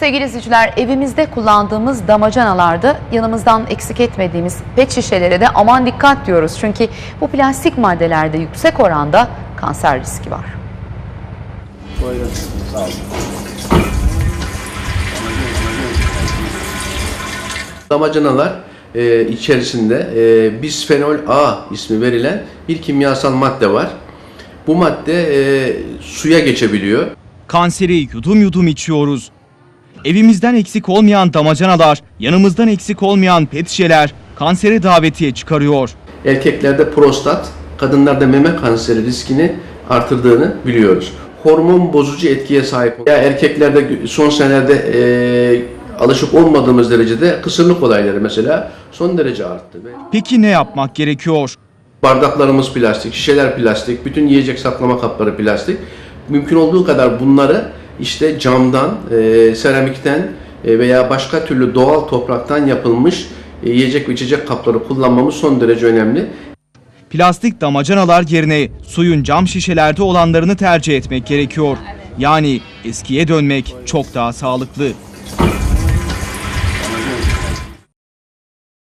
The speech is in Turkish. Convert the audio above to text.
Sevgili izleyiciler evimizde kullandığımız damacanalarda yanımızdan eksik etmediğimiz pet şişelere de aman dikkat diyoruz. Çünkü bu plastik maddelerde yüksek oranda kanser riski var. Damacanalar e, içerisinde e, bisfenol A ismi verilen bir kimyasal madde var. Bu madde e, suya geçebiliyor. Kanseri yudum yudum içiyoruz. Evimizden eksik olmayan damacanalar, yanımızdan eksik olmayan pet şişeler kanseri davetiye çıkarıyor. Erkeklerde prostat, kadınlarda meme kanseri riskini artırdığını biliyoruz. Hormon bozucu etkiye sahip. Ya erkeklerde son senelerde e, alışık olmadığımız derecede kısırlık olayları mesela son derece arttı. Peki ne yapmak gerekiyor? Bardaklarımız plastik, şişeler plastik, bütün yiyecek saklama kapları plastik. Mümkün olduğu kadar bunları işte camdan, e, seramikten e, veya başka türlü doğal topraktan yapılmış e, yiyecek ve içecek kapları kullanmamız son derece önemli. Plastik damacanalar yerine suyun cam şişelerde olanlarını tercih etmek gerekiyor. Yani eskiye dönmek çok daha sağlıklı.